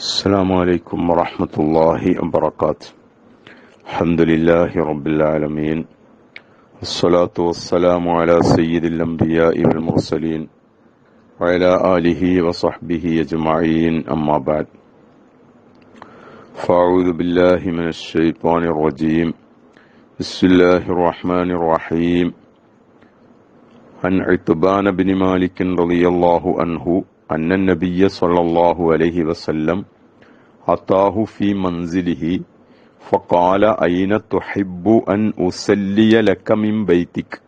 السلام عليكم ورحمة الله وبركاته. الحمد لله رب العالمين. الصلاة والسلام على سيد الأنبياء والمرسلين وعلى آله وصحبه أجمعين. أما بعد فأعوذ بالله من الشيطان الرجيم. بسم الله الرحمن الرحيم. عن عتبان بن مالك رضي الله عنه أن النبي صلى الله عليه وسلم أتاه في منزله فقال أين تحب أن أسلي لك من بيتك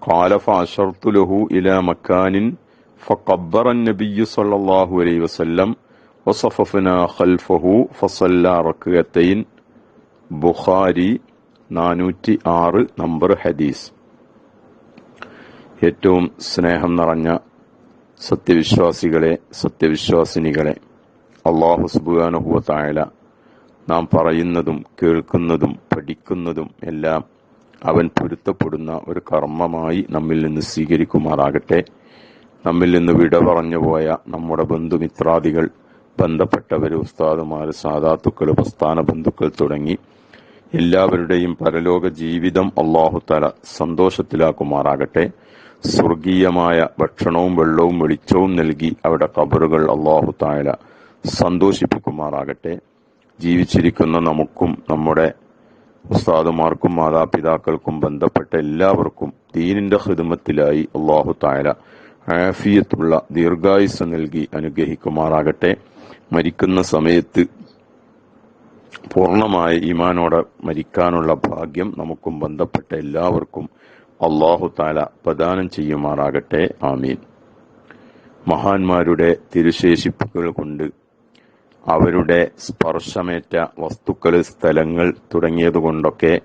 قال فأشرت له إلى مكان فقبر النبي صلى الله عليه وسلم وصففنا خلفه فصلى ركعتين ബുഖാരി നാനൂറ്റി ആറ് നമ്പർ ഹദീസ് ഏറ്റവും സ്നേഹം നിറഞ്ഞ സത്യവിശ്വാസികളെ സത്യവിശ്വാസിനികളെ അള്ളാഹു സുബാനുഹുവ തായാല നാം പറയുന്നതും കേൾക്കുന്നതും പഠിക്കുന്നതും എല്ലാം അവൻ പൊരുത്തപ്പെടുന്ന ഒരു കർമ്മമായി നമ്മിൽ നിന്ന് സ്വീകരിക്കുമാറാകട്ടെ. നമ്മിൽ നിന്ന് വിട പറഞ്ഞു പോയ നമ്മുടെ ബന്ധുമിത്രാദികൾ ബന്ധപ്പെട്ടവർ ഉസ്താദുമാർ സാധാത്തുക്കൾ പ്രസ്ഥാന ബന്ധുക്കൾ തുടങ്ങി എല്ലാവരുടെയും പരലോക ജീവിതം അള്ളാഹുത്തല സന്തോഷത്തിലാക്കുമാറാകട്ടെ. സ്വർഗീയമായ ഭക്ഷണവും വെള്ളവും വെളിച്ചവും നൽകി അവിടെ കബറുകൾ അള്ളാഹു തായാല സന്തോഷിപ്പിക്കുമാറാകട്ടെ. ജീവിച്ചിരിക്കുന്ന നമുക്കും നമ്മുടെ ഉസ്താദുമാർക്കും മാതാപിതാക്കൾക്കും ബന്ധപ്പെട്ട എല്ലാവർക്കും ദീനിന്റെ ഹൃദമത്തിലായി അള്ളാഹു തായാല ആഫിയത്തുള്ള ദീർഘായുസ് നൽകി അനുഗ്രഹിക്കുമാറാകട്ടെ. മരിക്കുന്ന സമയത്ത് പൂർണമായ ഈമാനോടെ മരിക്കാനുള്ള ഭാഗ്യം നമുക്കും ബന്ധപ്പെട്ട എല്ലാവർക്കും അള്ളാഹു താല പ്രദാനം ചെയ്യുമാറാകട്ടെ. ആമീൻ. മഹാന്മാരുടെ തിരുശേഷിപ്പുകൾ കൊണ്ട് അവരുടെ സ്പർശമേറ്റ വസ്തുക്കൾ സ്ഥലങ്ങൾ തുടങ്ങിയതുകൊണ്ടൊക്കെ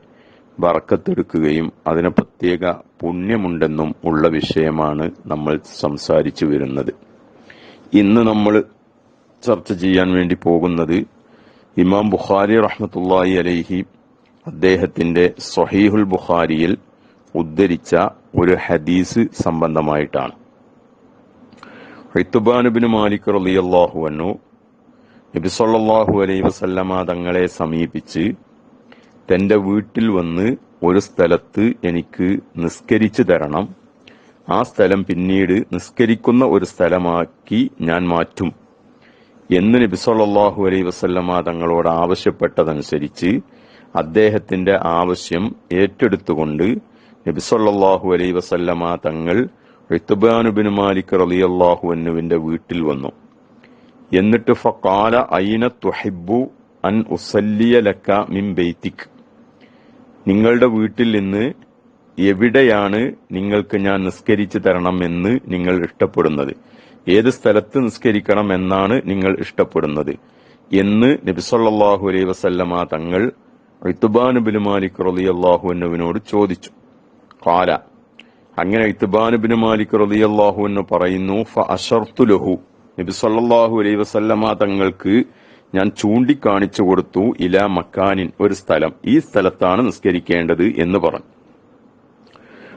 വറക്കത്തെടുക്കുകയും അതിന് പ്രത്യേക പുണ്യമുണ്ടെന്നും ഉള്ള വിഷയമാണ് നമ്മൾ സംസാരിച്ചു വരുന്നത്. ഇന്ന് നമ്മൾ ചർച്ച ചെയ്യാൻ വേണ്ടി പോകുന്നത് ഇമാം ബുഖാരി റഹ്മത്തുള്ളാഹി അലൈഹി അദ്ദേഹത്തിന്റെ സൊഹീഹുൽ ബുഖാരിയിൽ ഉദ്ധരിച്ച ഒരു ഹദീസ് സംബന്ധമായിട്ടാണ്. ഹിത്തുബാനുബിന് മാലിക് റളിയല്ലാഹു അൻഹു നബിസൊല്ലാഹു അലൈ വസല്ലമ തങ്ങളെ സമീപിച്ച് തന്റെ വീട്ടിൽ വന്ന് ഒരു സ്ഥലത്ത് എനിക്ക് നിസ്കരിച്ചു തരണം. ആ സ്ഥലം പിന്നീട് നിസ്കരിക്കുന്ന ഒരു സ്ഥലമാക്കി ഞാൻ മാറ്റും എന്ന് നബിസൊല്ലാഹു അലൈ വസല്ലമ തങ്ങളോട് ആവശ്യപ്പെട്ടതനുസരിച്ച് അദ്ദേഹത്തിന്റെ ആവശ്യം ഏറ്റെടുത്തുകൊണ്ട് നബി അലൈ വസല്ലമ തങ്ങൾ ഋത്തുബാനുബിൻ മാലിക് റളിയല്ലാഹു അൻഹുവിന്റെ വീട്ടിൽ വന്നു. എന്നിട്ട് ഫക്കാല ഐന തുഹിബ്ബു അൻ ഉസല്ലിയ ലക്ക മിൻ ബൈത്തിക്? നിങ്ങളുടെ വീട്ടിൽ നിന്ന് എവിടെയാണ് നിങ്ങൾക്ക് ഞാൻ നിസ്കരിച്ചു തരണം എന്ന് നിങ്ങൾ ഇഷ്ടപ്പെടുന്നത്? ഏത് സ്ഥലത്ത് നിസ്കരിക്കണം എന്നാണ് നിങ്ങൾ ഇഷ്ടപ്പെടുന്നത്? എന്ന് നബിസൊല്ലാഹു അലൈ വസല്ലമ തങ്ങൾ ഋത്തുബാനുബിൻ മാലിക് റളിയല്ലാഹു അൻഹുവിനോട് ചോദിച്ചു. കാല അങ്ങനെ ഇത്ബാനുബിന് മാലിക് റളിയല്ലാഹു എന്ന് പറയുന്നു ഫ അഷർത്തു ലഹു. നബി സല്ലല്ലാഹു അലൈഹി വസല്ലമ തങ്ങൾക്ക് ഞാൻ ചൂണ്ടിക്കാണിച്ചു കൊടുത്തു ഇല മക്കാനിൻ ഒരു സ്ഥലം. ഈ സ്ഥലത്താണ് നിസ്കരിക്കേണ്ടത് എന്ന് പറഞ്ഞു.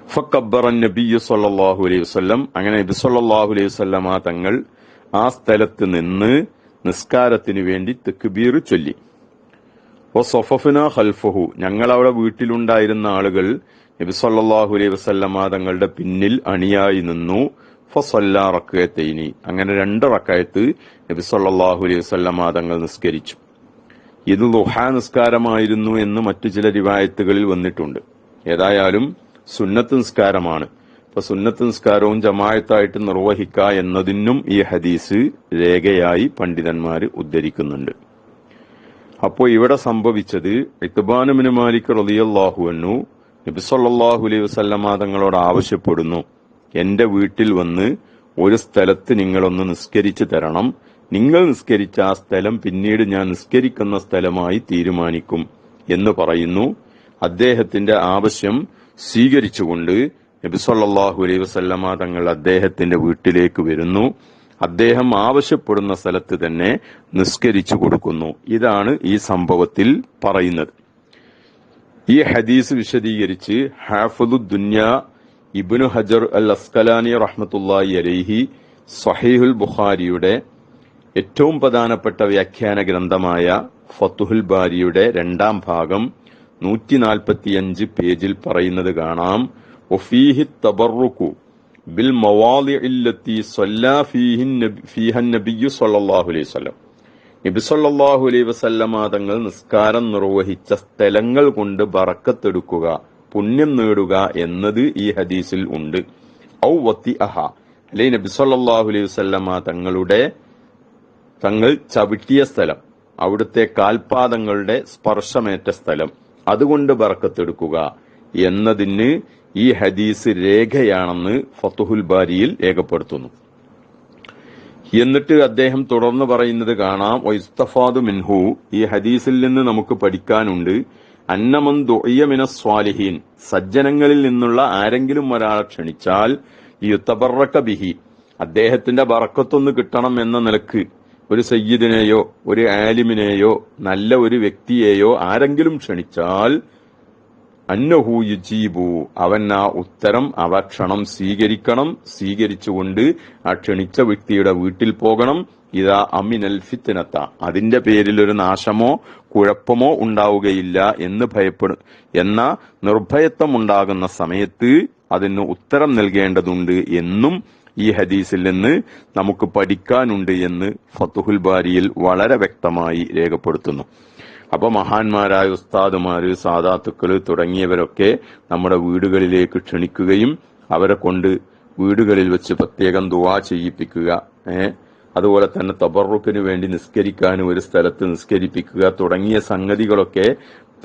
ഫക്കബ്ബറൻ നബിയു സല്ലല്ലാഹു അലൈഹി വസല്ലം. അങ്ങനെ നബി സല്ലല്ലാഹു അലൈഹി വസല്ലമ തങ്ങൾ ആ സ്ഥലത്ത് നിന്ന് നിസ്കാരത്തിന് വേണ്ടി തെക്കുബീർ ചൊല്ലി. ഓ സൊഫഫിന ഖൽഫഹു. ഞങ്ങൾ അവിടെ വീട്ടിലുണ്ടായിരുന്ന ആളുകൾ നബി സല്ലല്ലാഹു അലൈഹി വസല്ലമ തങ്ങളുടെ പിന്നിൽ അണിയായി നിന്നു. ഫസല്ല റക്കയത്തൈനി. അങ്ങനെ രണ്ട് റക്കയത്ത് നബി സല്ലല്ലാഹു അലൈഹി തങ്ങൾ നിസ്കരിച്ചു. ഇത് ദുഹാ നിസ്കാരമായിരുന്നു എന്ന് മറ്റു ചില രിവായത്തുകളിൽ വന്നിട്ടുണ്ട്. ഏതായാലും സുന്നത്ത് നിസ്കാരമാണ്. ഇപ്പൊ സുന്നത്ത് നിസ്കാരവും ജമായത്തായിട്ട് നിർവഹിക്ക എന്നതിനും ഈ ഹദീസ് രേഖയായി പണ്ഡിതന്മാർ ഉദ്ധരിക്കുന്നുണ്ട്. അപ്പോൾ ഇവിടെ സംഭവിച്ചത് ഇത്തുബാനുമിന് മാലിക് റളിയല്ലാഹു അൻഹു നബി സല്ലല്ലാഹു അലൈഹി വസല്ലമ തങ്ങളോട് ആവശ്യപ്പെടുന്നു എന്റെ വീട്ടിൽ വന്ന് ഒരു സ്ഥലത്ത് നിങ്ങളൊന്ന് നിസ്കരിച്ചു തരണം. നിങ്ങൾ നിസ്കരിച്ച ആ സ്ഥലം പിന്നീട് ഞാൻ നിസ്കരിക്കുന്ന സ്ഥലമായി തീരുമാനിക്കും എന്ന് പറയുന്നു. അദ്ദേഹത്തിന്റെ ആവശ്യം സ്വീകരിച്ചുകൊണ്ട് നബി സല്ലല്ലാഹു അലൈഹി വസല്ലമ തങ്ങൾ അദ്ദേഹത്തിന്റെ വീട്ടിലേക്ക് വരുന്നു. അദ്ദേഹം ആവശ്യപ്പെടുന്ന സ്ഥലത്ത് തന്നെ നിസ്കരിച്ചു കൊടുക്കുന്നു. ഇതാണ് ഈ സംഭവത്തിൽ പറയുന്നത്. ഈ ഹദീസ് വിശദീകരിച്ച് ഹാഫുദു ദുന്യ ഇബ്നു ഹജർ അൽ അസ്കലാനി റഹ്മത്തുല്ലായി അലൈഹി സഹീഹുൽ ബുഖാരിയുടെ ഏറ്റവും പ്രധാനപ്പെട്ട വ്യാഖ്യാന ഗ്രന്ഥമായ ഫത്തുഹുൽ ബാരിയുടെ രണ്ടാം ഭാഗം നൂറ്റി നാൽപ്പത്തിയഞ്ച് പേജിൽ പറയുന്നത് കാണാം. ഒഫീഹി തബറുക്കു ബിൽ മവാലിഇല്ലത്തി സല്ലാ ഫീഹിൻ ഫീഹൻ നബിയു സല്ലല്ലാഹു അലൈഹി നബി സല്ലല്ലാഹു അലൈഹി വസല്ലമ തങ്ങൾ നിസ്കാരം നിർവഹിച്ച സ്ഥലങ്ങൾ കൊണ്ട് ബറക്കത്തെടുക്കുക പുണ്യം നേടുക എന്നത് ഈ ഹദീസിൽ ഉണ്ട്. ഔ വത്തി അഹ. അല്ലെ നബി സല്ലല്ലാഹു അലൈഹി വസല്ലമ തങ്ങളുടെ തങ്ങൾ ചവിട്ടിയ സ്ഥലം അവിടുത്തെ കാൽപാദങ്ങളുടെ സ്പർശമേറ്റ സ്ഥലം അതുകൊണ്ട് ബറക്കത്തെടുക്കുക എന്നതിന് ഈ ഹദീസ് രേഖയാണെന്ന് ഫത്തുഹുൽ ബാരിയിൽ രേഖപ്പെടുത്തുന്നു. എന്നിട്ട് അദ്ദേഹം തുടർന്ന് പറയുന്നത് കാണാം. വൈസ്തഫാദു മിൻഹു. ഈ ഹദീസിൽ നിന്ന് നമുക്ക് പഠിക്കാനുണ്ട്. അന്നമൻ ദുയ്യമിന സ്വാലിഹീൻ. സജ്ജനങ്ങളിൽ നിന്നുള്ള ആരെങ്കിലും ഒരാളെ ക്ഷണിച്ചാൽ യുത്തബറക്ക ബിഹി. അദ്ദേഹത്തിന്റെ ബറക്കത്തൊന്ന് കിട്ടണം എന്ന നിലയ്ക്ക് ഒരു സയ്യിദിനെയോ ഒരു ആലിമിനെയോ നല്ല ഒരു വ്യക്തിയെയോ ആരെങ്കിലും ക്ഷണിച്ചാൽ അന്നഹു യുജീബു അവൻ ആ ഉത്തരം അവ ക്ഷണം സ്വീകരിക്കണം. സ്വീകരിച്ചുകൊണ്ട് ആ ക്ഷണിച്ച വ്യക്തിയുടെ വീട്ടിൽ പോകണം. ഇതാ അമിനൽ ഫിത്തിനത്ത അതിന്റെ പേരിൽ ഒരു നാശമോ കുഴപ്പമോ ഉണ്ടാവുകയില്ല എന്ന് ഭയപ്പെടും എന്ന നിർഭയത്വം ഉണ്ടാകുന്ന സമയത്ത് അതിന് ഉത്തരം നൽകേണ്ടതുണ്ട് എന്നും ഈ ഹദീസിൽ നിന്ന് നമുക്ക് പഠിക്കാനുണ്ട് എന്ന് ഫത്തുഹുൽ ബാരിയിൽ വളരെ വ്യക്തമായി രേഖപ്പെടുത്തുന്നു. അപ്പൊ മഹാന്മാരായ ഉസ്താദുമാര് സാദാത്തുക്കൾ തുടങ്ങിയവരൊക്കെ നമ്മുടെ വീടുകളിലേക്ക് ക്ഷണിക്കുകയും അവരെ കൊണ്ട് വീടുകളിൽ വെച്ച് പ്രത്യേകം ദുവാ ചെയ്യിപ്പിക്കുക ഏഹ് അതുപോലെ തന്നെ തബറുക്കിന് വേണ്ടി നിസ്കരിക്കാനും ഒരു സ്ഥലത്ത് നിസ്കരിപ്പിക്കുക തുടങ്ങിയ സംഗതികളൊക്കെ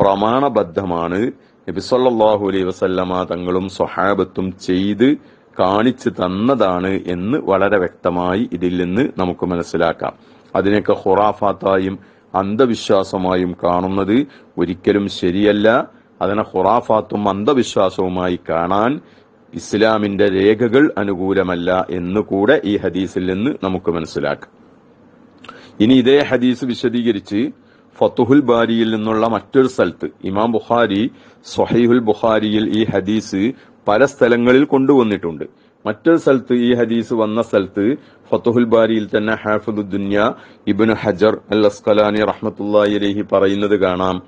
പ്രമാണബദ്ധമാണ്. നബിസൊല്ലാഹു അലൈ വസല്ലമ തങ്ങളും സ്വഹാബത്തും ചെയ്ത് കാണിച്ചു തന്നതാണ് എന്ന് വളരെ വ്യക്തമായി ഇതിൽ നിന്ന് നമുക്ക് മനസ്സിലാക്കാം. അതിനൊക്കെ ഹുറാഫാത്തായും അന്ധവിശ്വാസമായും കാണുന്നത് ഒരിക്കലും ശരിയല്ല. അതിനെ ഖുറാഫാത്തും അന്ധവിശ്വാസവുമായി കാണാൻ ഇസ്ലാമിന്റെ രേഖകൾ അനുകൂലമല്ല എന്ന് കൂടെ ഈ ഹദീസിൽ നിന്ന് നമുക്ക് മനസ്സിലാക്കാം. ഇനി ഇതേ ഹദീസ് വിശദീകരിച്ച് ഫത്തുഹുൽ ബാരിയിൽ നിന്നുള്ള മറ്റൊരു സ്ഥലത്ത് ഇമാം ബുഖാരി സൊഹൈഹുൽ ബുഖാരിയിൽ ഈ ഹദീസ് പല സ്ഥലങ്ങളിൽ കൊണ്ടുവന്നിട്ടുണ്ട്. മറ്റൊരു സ്ഥലത്ത് ഈ ഹദീസ് വന്ന സ്ഥലത്ത് ഫത്തുഹുൽ ബാരിയിൽ തന്നെ ഹാഫിദുദ്ദുന്യ ഇബ്നു ഹജർ അൽ റഹ്മത്തുള്ളാഹി അലൈഹി പറയുന്നത് കാണാം.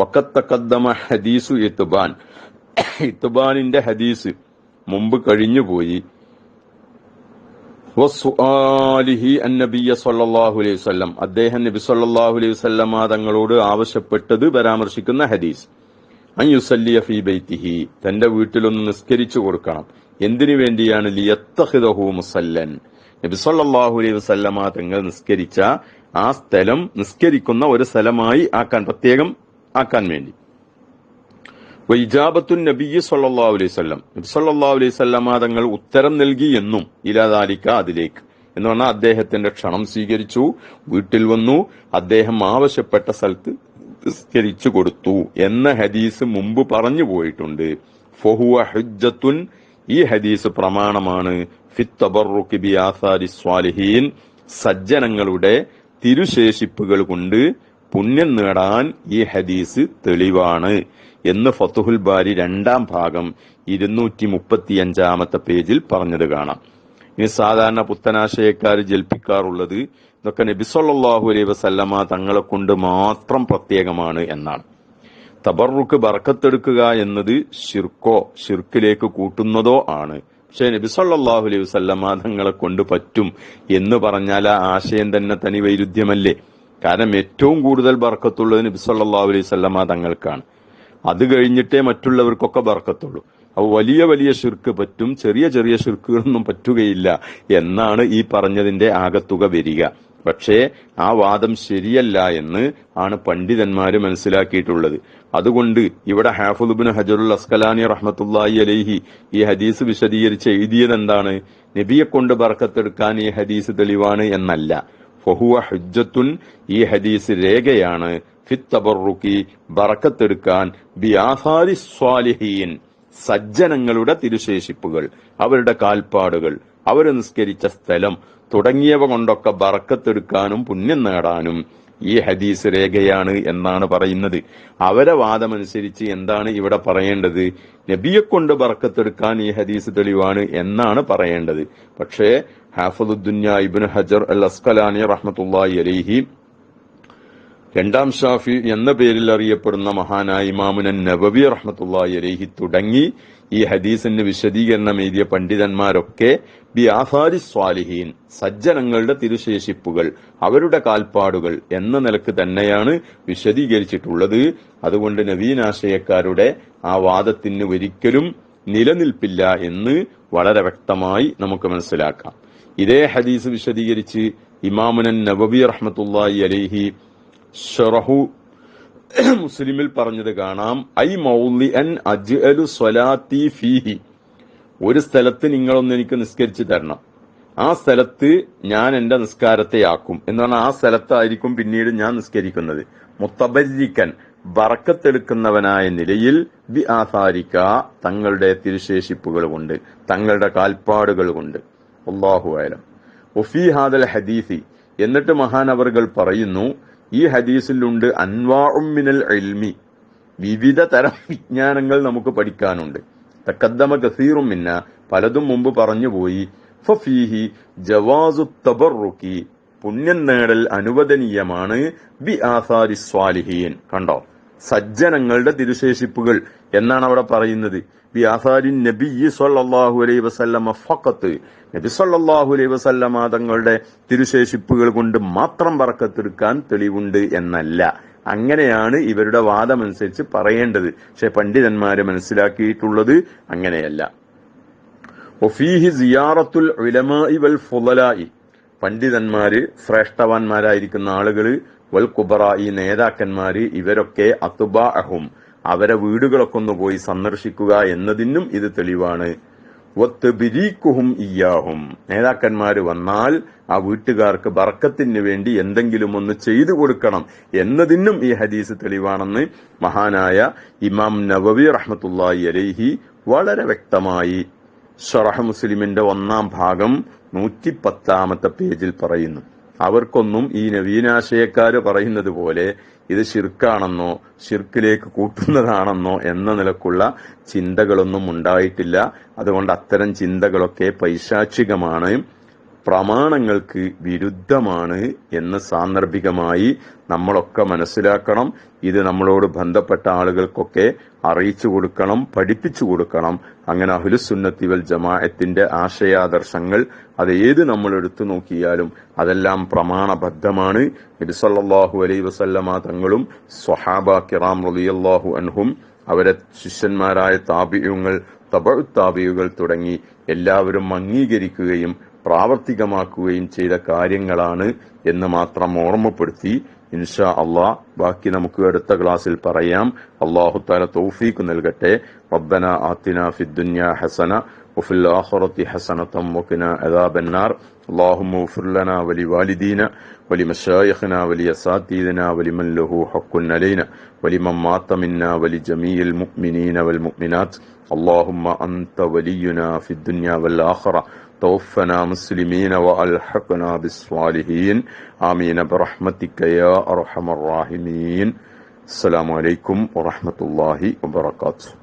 വക്കത്തക്കദ്ദമ ഹദീസു ഇത്തുബാൻ ഇത്തുബാനിന്റെ ഹദീസ് മുമ്പ് കഴിഞ്ഞുപോയി. അദ്ദേഹം നബി സല്ലല്ലാഹു അലൈഹി വസല്ലമ തങ്ങളോട് ആവശ്യപ്പെട്ടത് പരാമർശിക്കുന്ന ഹദീസ്. അൻ യുസല്ലിയ ഫീ ബൈത്തിഹി. തന്റെ വീട്ടിലൊന്ന് നിസ്കരിച്ചു കൊടുക്കണം. എന്തിനു വേണ്ടിയാണ് ലിയത്തഹിദഹു മുസല്ലൻ? നബി സല്ലല്ലാഹു അലൈഹി വസല്ലമ തങ്ങൾ നിസ്കരിച്ച ആ സ്ഥലം നിസ്കരിക്കുന്ന ഒരു സ്ഥലമായി ആക്കാൻ പ്രത്യേകം ആക്കാൻ വേണ്ടി. വൈജാബത്തുൻ നബിയ് സല്ലല്ലാഹു അലൈഹി വസല്ലം. നബി സല്ലല്ലാഹു അലൈഹി വസല്ലമ തങ്ങൾ ഉത്തരം നൽകി എന്നും ഇലാദാലിക്ക അതിലേക്ക്. എന്ന് പറഞ്ഞാൽ അദ്ദേഹത്തിന്റെ ക്ഷണം സ്വീകരിച്ചു വീട്ടിൽ വന്നു അദ്ദേഹം ആവശ്യപ്പെട്ട സ്ഥലത്ത് നിസ്കരിച്ചു കൊടുത്തു എന്ന ഹദീസ് മുമ്പ് പറഞ്ഞു പോയിട്ടുണ്ട്. ഫഹുവ ഹുജ്ജത്തുൻ ഈ ഹദീസ് പ്രമാണമാണ് സ്വാലിഹീൻ സജ്ജനങ്ങളുടെ തിരുശേഷിപ്പുകൾ കൊണ്ട് പുണ്യം നേടാൻ ഈ ഹദീസ് തെളിവാണ് എന്ന് ഫത്തുഹുൽ ബാരി രണ്ടാം ഭാഗം ഇരുന്നൂറ്റി മുപ്പത്തി അഞ്ചാമത്തെ പേജിൽ പറഞ്ഞത് കാണാം. ഇനി സാധാരണ പുത്തനാശയക്കാർ ജൽപ്പിക്കാറുള്ളത് ഇതൊക്കെ നബിസൊല്ലാഹു അലൈഹി വസല്ലമ തങ്ങളെ കൊണ്ട് മാത്രം പ്രത്യേകമാണ് എന്നാണ്. തബറുക്ക് ബറക്കത്തെടുക്കുക എന്നത് ഷിർക്കോ ഷിർക്കിലേക്ക് കൂട്ടുന്നതോ ആണ്. പക്ഷെ നബിസല്ലാഹു അലൈഹി വസല്ലമ തങ്ങളെ കൊണ്ട് പറ്റും എന്ന് പറഞ്ഞാൽ ആ ആശയം തന്നെ തനി വൈരുദ്ധ്യമല്ലേ? കാരണം ഏറ്റവും കൂടുതൽ ബർക്കത്തുള്ളത് നബിസല്ലാഹു അലൈഹി വസല്ലമ തങ്ങൾക്കാണ്. അത് കഴിഞ്ഞിട്ടേ മറ്റുള്ളവർക്കൊക്കെ ബർക്കത്തുള്ളൂ അപ്പൊ വലിയ വലിയ ഷിർക്ക് പറ്റും ചെറിയ ചെറിയ ഷിർക്കുകളൊന്നും പറ്റുകയില്ല എന്നാണ് ഈ പറഞ്ഞതിന്റെ ആകത്തുക വരിക. പക്ഷേ ആ വാദം ശരിയല്ല എന്ന് ആണ് പണ്ഡിതന്മാര് മനസ്സിലാക്കിയിട്ടുള്ളത്. അതുകൊണ്ട് ഇവിടെ ഹാഫുദ്ബിൻ ഹജറുൽ അസ്കലാനി റഹ്മത്തുല്ലാഹി അലൈഹി ഈ ഹദീസ് വിശദീകരിച്ച് എഴുതിയത് എന്താണ് നബിയെ കൊണ്ട് ബർക്കത്തെടുക്കാൻ ഈ ഹദീസ് തെളിവാണ് എന്നല്ല. ഫഹുവ ഹുജ്ജത്തുൻ ഈ ഹദീസ് രേഖയാണ്. ഫിത്തബറുക്കി ബറക്കത്തെടുക്കാൻ ബിയാസാരി സ്വാലിഹീൻ സജ്ജനങ്ങളുടെ തിരുശേഷിപ്പുകൾ അവരുടെ കാൽപ്പാടുകൾ അവർ നിസ്കരിച്ച സ്ഥലം തുടങ്ങിയവ കൊണ്ടൊക്കെ ബറക്കത്തെടുക്കാനും പുണ്യം നേടാനും ഈ ഹദീസ് രേഖയാണ് എന്നാണ് പറയുന്നത്. അവരെ വാദമനുസരിച്ച് എന്താണ് ഇവിടെ പറയേണ്ടത്? നബിയെ കൊണ്ട് ബർക്കത്തെടുക്കാൻ ഈ ഹദീസ് തെളിവാണ് എന്നാണ് പറയേണ്ടത്. പക്ഷേ ഹാഫുദ്ദുന്യ ഇബിൻ ഹജർ അൽ അസ്കലാനി റഹ്മത്തുള്ളാഹി അലിഹി രണ്ടാം ഷാഫി എന്ന പേരിൽ അറിയപ്പെടുന്ന മഹാനായ ഇമാമുനൻ നബബി റഹ്മത്തുള്ളാഹി അലിഹി തുടങ്ങി ഈ ഹദീസിന് വിശദീകരണം എഴുതിയ പണ്ഡിതന്മാരൊക്കെ ബി ആഫാരി സ്വാലിഹീൻ സജ്ജനങ്ങളുടെ തിരുശേഷിപ്പുകൾ അവരുടെ കാൽപ്പാടുകൾ എന്ന നിലയ്ക്ക് തന്നെയാണ് വിശദീകരിച്ചിട്ടുള്ളത്. അതുകൊണ്ട് നവീനാശയക്കാരുടെ ആ വാദത്തിന് ഒരിക്കലും നിലനിൽപ്പില്ല എന്ന് വളരെ വ്യക്തമായി നമുക്ക് മനസ്സിലാക്കാം. ഇതേ ഹദീസ് വിശദീകരിച്ച് ഇമാമുനൻ നബബി റഹ്മത്തുള്ളാഹി അലൈഹി ഷറഹു മുസ്ലിമിൽ പറഞ്ഞത് കാണാം. ഐ മൗലി അൻ അജ്അലു സ്വലാത്തി ഫീഹി. ഒരു സ്ഥലത്ത് നിങ്ങളൊന്ന് എനിക്ക് നിസ്കരിച്ചു തരണം. ആ സ്ഥലത്ത് ഞാൻ എന്റെ നിസ്കാരത്തെ ആക്കും എന്ന് പറഞ്ഞാൽ ആ സ്ഥലത്തായിരിക്കും പിന്നീട് ഞാൻ നിസ്കരിക്കുന്നത്. മുത്തബരിക്കൻ വറക്കത്തെടുക്കുന്നവനായ നിലയിൽ ബി ആസാരിക്ക തങ്ങളുടെ തിരുശേഷിപ്പുകൾ കൊണ്ട് തങ്ങളുടെ കാൽപ്പാടുകൾ കൊണ്ട്. അള്ളാഹു ആലം ഹദീസി. എന്നിട്ട് മഹാനവറുകൾ പറയുന്നു ഈ ഹദീസിലുണ്ട് അൻവാഉമിനൽ ഇൽമി. വിവിധ തരം വിജ്ഞാനങ്ങൾ നമുക്ക് പഠിക്കാനുണ്ട്. തക്കദ്ദമ കസീറും മിന്ന പലതും മുമ്പ് പറഞ്ഞുപോയി ഫഫീഹി ജവാസു തബറുക്കി പുണ്യം നേടൽ അനുവദനീയമാണ് ബി ആസാരി സ്വാലിഹീൻ. കണ്ടോ? സജ്ജനങ്ങളുടെ തിരുശേഷിപ്പുകൾ എന്നാണ് അവിടെ പറയുന്നത്. ബി ആസാരി നബി സല്ലല്ലാഹു അലൈഹി വസല്ലമ ഫഖത്ത്. നബി സല്ലല്ലാഹു അലൈഹി വസല്ലമ തങ്ങളുടെ തിരുശേഷിപ്പുകൾ കൊണ്ട് മാത്രം പറക്കത്തെടുക്കാൻ തെളിവുണ്ട് എന്നല്ല. അങ്ങനെയാണ് ഇവരുടെ വാദമനുസരിച്ച് പറയേണ്ടത്. പക്ഷെ പണ്ഡിതന്മാര് മനസ്സിലാക്കിയിട്ടുള്ളത് അങ്ങനെയല്ല. ഒഫീഹി സിയാറത്തുൽ വൽ ഫുലലായി പണ്ഡിതന്മാര് ശ്രേഷ്ഠവാന്മാരായിരിക്കുന്ന ആളുകൾ വൽ ഈ നേതാക്കന്മാര് ഇവരൊക്കെ അത്തുബാഅഹും അവരെ വീടുകളൊക്കെ ഒന്ന് പോയി സന്ദർശിക്കുക എന്നതിനും ഇത് തെളിവാണ്. ഒത്ത് ബിരീക്കുഹും ഇയാഹും നേതാക്കന്മാർ വന്നാൽ ആ വീട്ടുകാർക്ക് ബർക്കത്തിന് വേണ്ടി എന്തെങ്കിലും ഒന്ന് ചെയ്തു കൊടുക്കണം എന്നതിനും ഈ ഹദീസ് തെളിവാണെന്ന് മഹാനായ ഇമാം നവവി റഹ്മത്തുള്ളാഹി അലൈഹി വളരെ വ്യക്തമായി ഷറഹ് മുസ്ലിമിന്റെ ഒന്നാം ഭാഗം നൂറ്റി പത്താമത്തെ പേജിൽ പറയുന്നു. അവർക്കൊന്നും ഈ നവീനാശയക്കാര് പറയുന്നത് പോലെ ഇത് ശിർക്കാണെന്നോ ശിർക്കിലേക്ക് കൂട്ടുന്നതാണെന്നോ എന്ന നിലക്കുള്ള ചിന്തകളൊന്നും ഉണ്ടായിട്ടില്ല. അതുകൊണ്ട് അത്തരം ചിന്തകളൊക്കെ പൈശാചികമാണ്. പ്രമാണങ്ങൾക്ക് വിരുദ്ധമാണ് എന്ന് സാന്ദർഭികമായി നമ്മളൊക്കെ മനസ്സിലാക്കണം. ഇത് നമ്മളോട് ബന്ധപ്പെട്ട ആളുകൾക്കൊക്കെ അറിയിച്ചു കൊടുക്കണം പഠിപ്പിച്ചു കൊടുക്കണം. അങ്ങനെ അഹുലുസുന്നത്തി വൽ ജമാഅത്തിന്റെ ആശയാദർശങ്ങൾ അത് ഏത് നമ്മൾ എടുത്തു നോക്കിയാലും അതെല്ലാം പ്രമാണബദ്ധമാണ്. നബിസല്ലാഹു അലൈ വസല്ലമ തങ്ങളും സ്വഹാബ കിറാം റളിയല്ലാഹു അൻഹും അവരെ ശിഷ്യന്മാരായ താപിയുങ്ങൾ തബ താപിയുകൾ തുടങ്ങി എല്ലാവരും അംഗീകരിക്കുകയും പ്രാവർത്തികമാക്കുകയും ചെയ്ത കാര്യങ്ങളാണ് എന്ന് മാത്രം ഓർമ്മപ്പെടുത്തി ഇൻഷാ അള്ളാ ബാക്കി നമുക്ക് അടുത്ത ക്ലാസ്സിൽ പറയാം അള്ളാഹു താല തൗഫീഖ് നൽകട്ടെ റബ്ബന ആത്തിന ഫിദ്ദുന്യ ഹസന وفي الآخرة حسنة وقنا عذاب النار اللهم اغفر لنا ولوالدينا ولمشايخنا ولأساتذتنا ولمن له حق علينا ولمن مات منا ولجميع المؤمنين والمؤمنات اللهم أنت ولينا في الدنيا والآخرة توفنا مسلمين وألحقنا بالصالحين آمين برحمتك يا أرحم الراحمين السلام عليكم ورحمة الله وبركاته